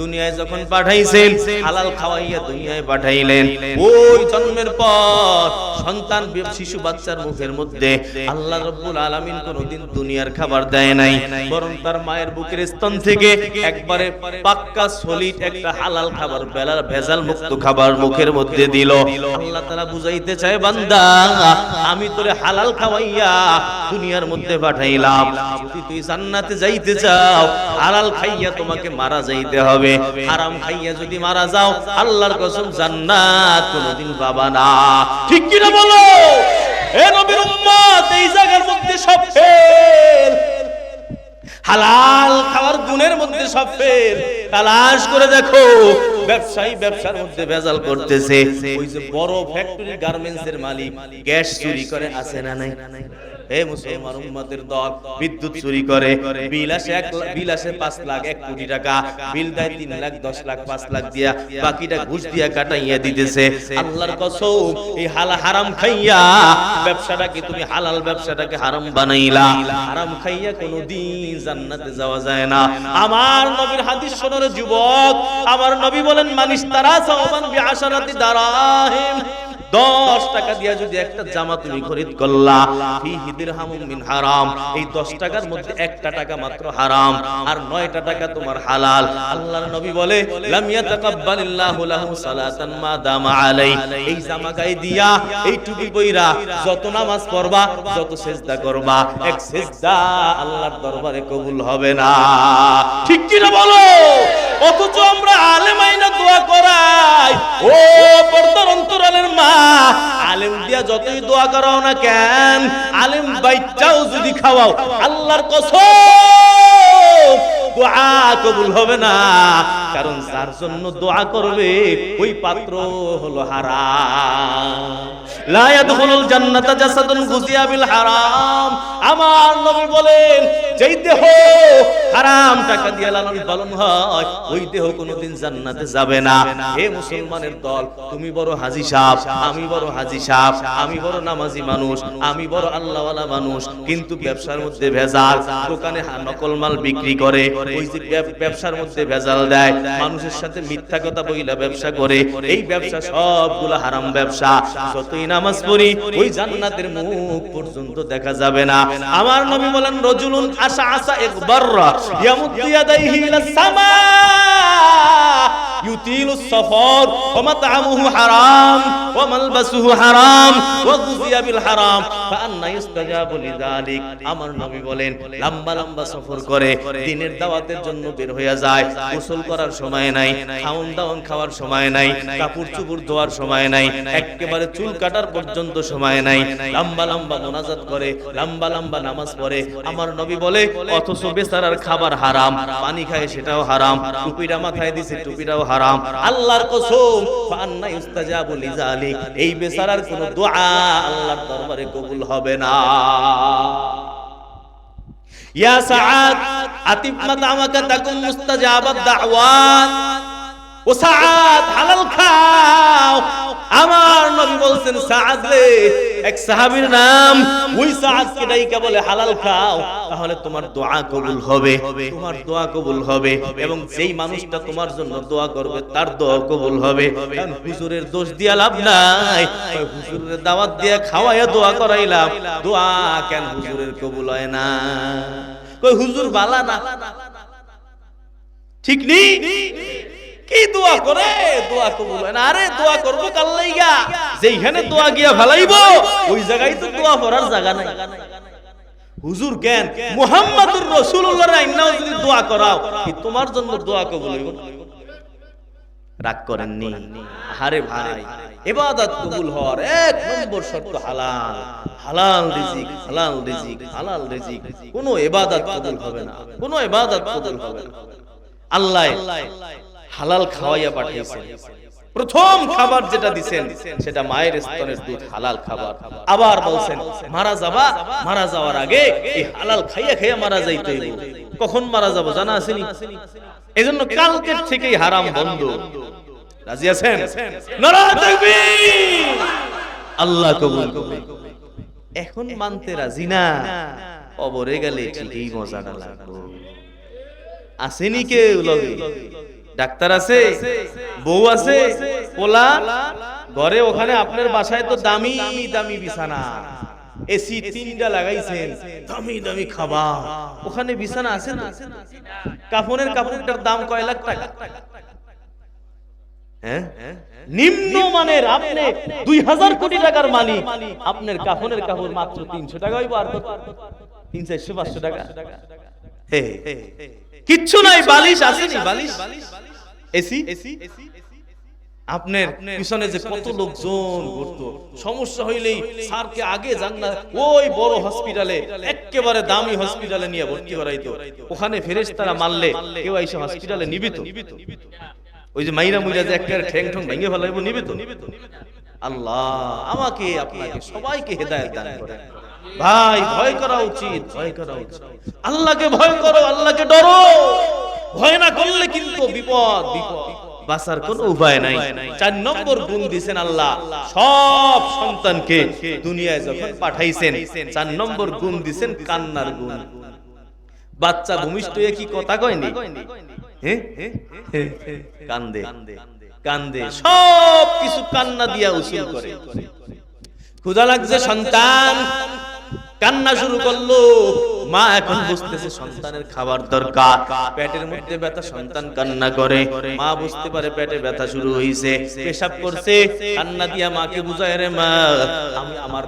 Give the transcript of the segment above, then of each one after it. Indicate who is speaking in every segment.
Speaker 1: দুনিয়ায় যখন পাঠাইছেন হালাল খাওয়াইয়া দুনিয়ায় পাঠাইলেন। ওই জন্মের পর সন্তান শিশু বাচ্চার মুখের মধ্যে আল্লাহ রব্বুল আলামিন কোনোদিন দুনিয়ার খাবার দেয় নাই। বরং তার মায়ের বুকের স্তন থেকে একবারে পাক্কা সলিড একটা হালাল খাবার বেলার ভেজাল মুক্ত খাবার মুখের মধ্যে দিল। আল্লাহ তাআলা বুঝাইতে চায় বান্দা আমি তোরে হালাল খাওয়াইয়া দুনিয়ার মধ্যে পাঠাইলাম। যদি তুই জান্নাতে যাইতে চাও হালাল খাইয়া তোমাকে মারা যাইতে হবে। হারাম খাইয়া যদি মারা যাও আল্লাহর কসম জান্নাত কোনোদিন পাবা না। ঠিক কি না বলো? এ নবীর উম্মত এই জায়গার মধ্যে সব ফেল। হালাল খাওয়ার গুণের মধ্যে সব ফের তালাশ করে দেখো ব্যবসায়ী ব্যবসার মধ্যে ভেজাল করতেছে। ওই যে বড় ফ্যাক্টরি গার্মেন্টস এর মালিক গ্যাস চুরি করে আছে না নাই? বিদ্যুৎ চুরি করে, বিল আসে বিল আসে পাঁচ লাখ, এক কোটি টাকা, বিল দেয় তিন লাখ, দশ লাখ, পাঁচ লাখ দিয়া, বাকিটা ঘুষ দিয়া কাটাইয়া দিতেছে। আল্লাহর কসম, এই হালা হারাম খাইয়া ব্যবসাটাকে তুমি হালাল ব্যবসাটাকে হারাম বানাইলা। হারাম খাইয়া কোনোদিন জান্নাতে যাওয়া যায় না। আমার নবীর হাদিস শোনার যুবক, আমার নবী বলেন, মানিস তারা সাওবান বিআশারাতি দারাহিম। দশ টাকা দিয়া যদি একটা জামা তুমি খরিদ করলা মিন হারাম। এই দশ টাকার মধ্যে একটা টাকা মাত্র হারাম। আর নয়টা টাকা তোমার হালাল। আল্লাহর নবী বলে লাম সালাতান মা দামা আলাই এই জামা গায়ে দিয়া এই টুপি যত নামাজ পড়বা যত সেজদা করবা এক সেজদা আল্লাহর দরবারে কবুল হবে না। ঠিক কি না। বলো? অথচ আমরা আলেমাইনা দোয়া করাই। ও পর্দার অন্তরালের মা, আলেম দিয়া যতই দোয়া করাও না কেন, আলেম বাইচাও যদি খাওয়াও, আল্লাহর কসম। দোয়া কবুল হবে না। কারণ যার জন্য দোয়া করবে, ওই পাত্র হলো হারাম। লা ইয়াদখুলুল জান্নাতা জাসাদুন গুজিয়া বিল হারাম। আমার নবী বলেন, যেই দেহ হারাম টাকা দিয়ে লালন পালন হয়, ওই দেহ কোনোদিন জান্নাতে যাবে না। হে মুসলমানের দল, তুমি বড় হাজি সাহেব, আমি বড় হাজি সাহেব, আমি বড় নামাজি মানুষ, আমি বড় আল্লাহওয়ালা মানুষ, কিন্তু ব্যবসার মধ্যে ভেজাল, দোকানে নকল মাল বিক্রি করে ওই যে ব্যবসার মধ্যে ভেজাল দেয় মানুষের সাথে মিথ্যা কথা বইলা ব্যবসা করে এই ব্যবসা সবগুলো হারাম ব্যবসা যতই নামাজ পড়ি ওই জান্নাতের মুখ পর্যন্ত দেখা যাবে না। আমার নবী বলেন রজুলুন আশা আশা একবার ইয়ামুদ্দু ইয়াদাইহি ইলাস সামা ইউতিলু সফর করে দিনের দাওয়াতের জন্য বের যায়, গোসল করার সময় নাই, খাওন দাওন খাওয়ার সময় নাই, কাপড় চুপড় ধোয়ার সময় নাই একেবারে চুল কাটার পর্যন্ত সময় নাই। লম্বা লম্বা মোনাজাত করে, লম্বা লম্বা নামাজ পড়ে। আমার নবী বলে, অথচ বেচারার খাবার হারাম, পানি খায় সেটাও হারাম, টুপিটা মাথায় দিছে, টুপিটাও হারাম। আল্লাহর কসম ফান্না ইস্তাজাবু লিজালিক। এই বেচারার কোনো দোয়া আল্লাহর দরবারে কবুল হবে না। ইয়া সাআদ আতিব মাতামাকা তাকুন মুস্তাজাবাদ দাওয়াত। ও সাআদ, হালাল খাও। আমার নবী বলছেন সাআদ রে, এক সাহাবীর নাম। ওই সাআদকে ডাইকা বলে, হালাল খাও, তাহলে তোমার দোয়া কবুল হবে, তোমার দোয়া কবুল হবে, এবং যেই মানুষটা তোমার জন্য দোয়া করবে, তার দোয়া কবুল হবে। হুজুরের দোষ দিয়া লাভ নাই হুজুরের দাওয়াত দিয়া খাওয়াইয়া দোয়া করাইলাম। দোয়া কেন হুজুরের কবুল হয় না? কই, হুজুর বালা না? ঠিক নেই? কি দোয়া করে? দোয়া কবুল হয় না। আরে, দোয়া করব কাল লাইগা? যেইখানে দোয়া গিয়া ফেলাইবো, ওই জায়গায় তো দোয়া করার জায়গা নাই। হুজুর কেন? মুহাম্মাদুর রাসূলুল্লাহর আইনাও যদি দোয়া করাও, কি তোমার জন্য দোয়া কবুল হইব? রাগ করেননি? আরে ভাই, ইবাদত কবুল হওয়ার এক নম্বর শর্ত হালাল। হালাল রিজিক হালাল রিজিক হালাল রিজিক। কোনো ইবাদত কবুল হবে না, কোনো ইবাদত কবুল হবে না। আল্লাহ হালাল খাওয়াইয়া পাঠিয়েছেন প্রথম খাবার যেটা দিছেন, সেটা মায়ের স্তনের দুধ, হালাল খাবার। আবার বলছেন, মারা যাবা, মারা যাওয়ার আগে এই হালাল খাইয়া খাইয়া মারা যাইতে। কখন মারা যাব জানা আসেনি? এজন্য কালকের থেকেই হারাম বন্ধ। রাজি আছেন? আল্লাহ কবুল এখন মানতে রাজি না। কবরে গেলে ঠিকই মজাটা লাগবে। আসেনি কেউ লগে। ডাক্তার আছে বউ আছে পোলা ঘরে ওখানে আপনার বাসায় তো দামি দামি বিছানা। এসি তিনটা লাগাইছেন। দামি দামি খাবার। ওখানে বিছানা আছে না কাফনের কাপড়টার দাম কয় লাখ টাকা? হ্যাঁ? নিম্ন মানের আপনি দুই হাজার কোটি টাকার মালিক। আপনার কাফনের কাপড় মাত্র তিনশো টাকাই বার তিন চারশো পাঁচশো টাকা। কিচ্ছু নাই বালিশ আসেনি বালিশ। এসি? আপনার পিছনে যে কত লোকজন ঘুরতো। সমস্যা হইলেই স্যারকে আগে যান না ওই বড় হসপিটালে একেবারে দামি হসপিটালে নিয়ে ভর্তি করাইতো। ওখানে ফেরেশতারা মারলে কেউ এসে হসপিটালে নিবিত। ওই যে মাইরা মুইরা যে একটা ঠ্যাং ঠং ভেঙে ফেলাইবো নিবে তো আল্লাহ আমাকে আপনাকে সবাইকে হেদায়েত দান করে ভাই, ভয় করা উচিত, ভয় করা উচিত। আল্লাহকে ভয় করো, আল্লাহকে ডরো। ভয় না করলে কিন্তু বিপদ বিপদ। বাঁচার কোনো উপায় নাই। চার নম্বর গুণ দিছেন আল্লাহ। সব সন্তানকে দুনিয়ায় যখন পাঠাইছেন, চার নম্বর গুণ দিছেন কান্নার গুণ। বাচ্চা ভূমিষ্ঠ হয়ে কি কথা কয়নি? কান্দে। কান্দে। সব কিছু কান্না দিয়া উসুল করে। ক্ষুধা লাগছে সন্তান। কান্না শুরু করল। মা এখন বুঝতেছে সন্তানের খাবার দরকার। পেটের মধ্যে ব্যথা সন্তান কান্না করে। মা বুঝতে পারে পেটে ব্যথা শুরু হইছে। পেশাব করছে, কান্না দিয়া মাকে বুঝায় রে মা, আমি আমার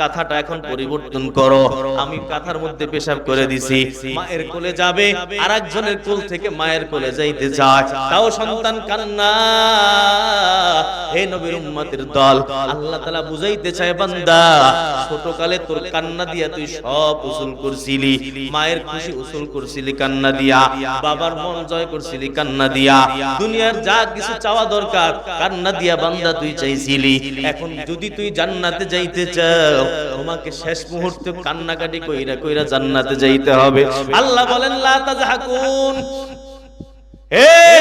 Speaker 1: কাঁথাটা এখন পরিবর্তন করো। আমি কাঁথার মধ্যে পেশাব করে দিছি। মায়ের কোলে যাবে আর একজনের কোল থেকে মায়ের কোলে যাইতে চায়। তাও সন্তান কান্না। হে নবীর উম্মতের দল, আল্লাহ তাআলা বুঝাইতে চায়, বান্দা ছোট কালে তোর কান্না দিয়া তুই সব উসুল করছিলি, মায়ের খুশি উসুল করছিলি, কান্না দিয়া, বাবার মন জয় করছিলি, কান্না দিয়া, দুনিয়ার যা কিছু চাওয়া দরকার, কান্না দিয়া বান্দা তুই চাইছিলি। এখন যদি তুই জান্নাতে যাইতে চাও, তোমাকে শেষ মুহূর্তে কান্নাকাটি কইরা কইরা জান্নাতে যাইতে হবে। আল্লাহ বলেন, লা তাজহাকুন। তোমরা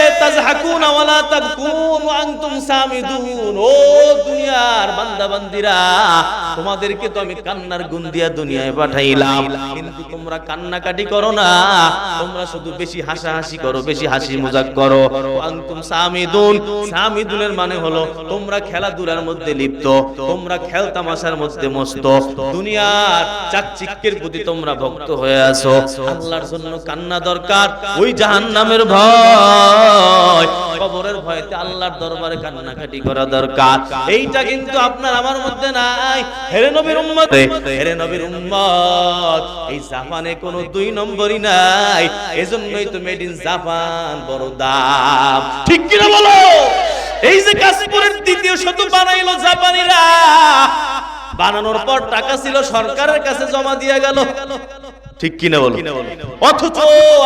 Speaker 1: মানে হলো তোমরা খেলাধুলার মধ্যে লিপ্ত, তোমরা খেল তামাশার মধ্যে মস্ত। দুনিয়ার চাকচিক্যের প্রতি তোমরা ভক্ত হয়ে আছো। আল্লাহর জন্য কান্না দরকার। ওই জাহান্নামের ভয়। কবরের ভয়তে আল্লাহর দরবারে কান্নাকাটি করা দরকার। এইটা কিন্তু আপনার আমার মধ্যে নাই। হেরে নবীর হেরে নবীর উম্মত। এই জাপানে কোনো দুই নম্বরই নাই। এজন্যই তো মেড ইন জাপান বড় দাম। ঠিক কিনা বলো? এই যে কাশপুরের দ্বিতীয় শত বানাইলো জাপানিরা। বানানোর পর টাকা ছিল সরকারের কাছে জমা দিয়ে গেল। ঠিক কিনা বলো? অথচ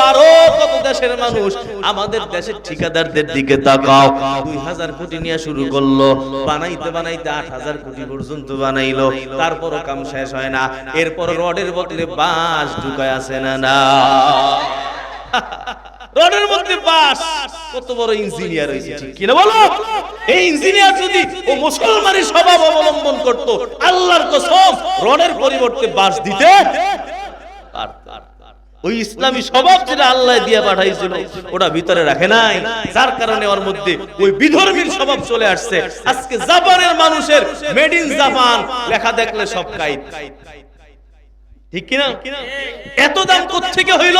Speaker 1: আরও কত দেশের মানুষ আমাদের দেশের ঠিকাদারদের দিকে তাকাও। দুই হাজার কোটি নিয়ে শুরু করল বানাইতে বানাইতে আট হাজার কোটি পর্যন্ত বানাইলো। তারপরও কাম শেষ হয় না। এরপর রডের বদলে বাঁশ ঢুকায় আছে না না। রডের মধ্যে বাস কত বড় ইঞ্জিনিয়ার হয়েছে ঠিক কিনা বলো? এই ইঞ্জিনিয়ার যদি ও মুসলমানের স্বভাব অবলম্বন করত আল্লাহর কসম রডের পরিবর্তে বাস দিতে। ওই ইসলামী স্বভাব যেটা আল্লাহ দিয়ে পাঠাইছিল, ওটা ভিতরে রাখে নাই। যার কারণে ওর মধ্যে ওই বিধর্মীর স্বভাব চলে আসছে। আজকে জাপানের মানুষের মেড ইন জাপান লেখা দেখলে সব কাইত ঠিক কিনা? এত দাম কোত্থেকে হইল?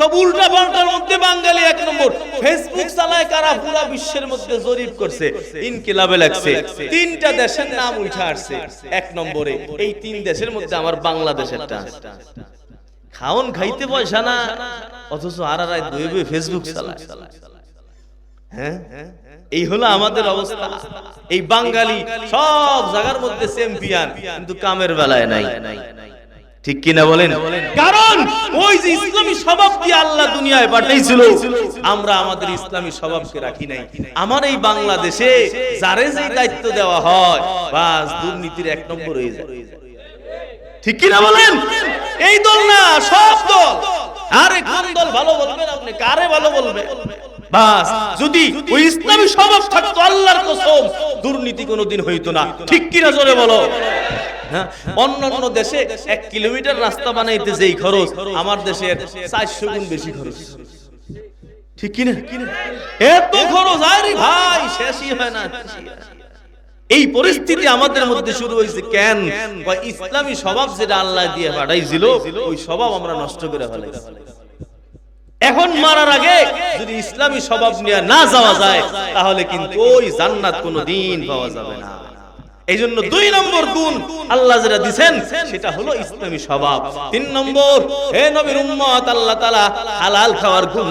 Speaker 1: সব উল্টা পাল্টার মধ্যে বাঙালি এক নম্বর। ফেসবুক চালায় কারা? পুরা বিশ্বের মধ্যে জরিপ করছে। ইনকিলাবে লাগছে। তিনটা দেশের নাম উঠে আসছে এক নম্বরে। এই তিন দেশের মধ্যে আমার বাংলাদেশেরটা খাওন খাইতে পয়সা না, অথচ আর আর দুই দুই ফেসবুক চালায়। হ্যাঁ? এই হলো আমাদের অবস্থা। এই বাঙালি সব জায়গার মধ্যে চ্যাম্পিয়ন কিন্তু কামের বেলায় নাই। ঠিক কিনা বলেন? কারণ ওই যে ইসলামী স্বভাব দিয়ে আল্লাহ দুনিয়ায় পাঠাইছিল, আমরা আমাদের ইসলামী স্বভাবকে রাখি নাই। আমার এই বাংলাদেশে যারে যে দায়িত্ব দেওয়া হয়, বাস দুর্নীতির এক নম্বর হয়ে যায়। ঠিক কিনা বলেন? এই দল না, সব দল। আরে কোন দল ভালো বলবেন আপনি? কারে ভালো বলবে? বাস, যদি ওই ইসলামী স্বভাব থাকতো আল্লাহর কসম দুর্নীতি কোনোদিন হইতো না। ঠিক কিনা জোরে বলো? হ্যাঁ? দেশে এক কিলোমিটার রাস্তা বানাইতে যেই খরচ আমার দেশের চারশো গুণ বেশি খরচ। ঠিক কিনা? এত খরচ আরে ভাই শেষই হয় না। এই পরিস্থিতি আমাদের মধ্যে শুরু হয়েছে কেন? ইসলামী স্বভাব যেটা আল্লাহ দিয়ে পাঠাইছিল ওই স্বভাব আমরা নষ্ট করে ফেলাইছি। এখন মারার আগে যদি ইসলামী স্বভাব নিয়ে না যাওয়া যায়, তাহলে কিন্তু ওই জান্নাত কোনো দিন পাওয়া যাবে না। এই জন্য দুই নম্বর গুণ আল্লাহ যেটা দিচ্ছেন সেটা হলো ইসলামী স্বভাব। তিন নম্বর, হে নবীর উম্মত, আল্লাহ তালা হালাল খাওয়ার গুণ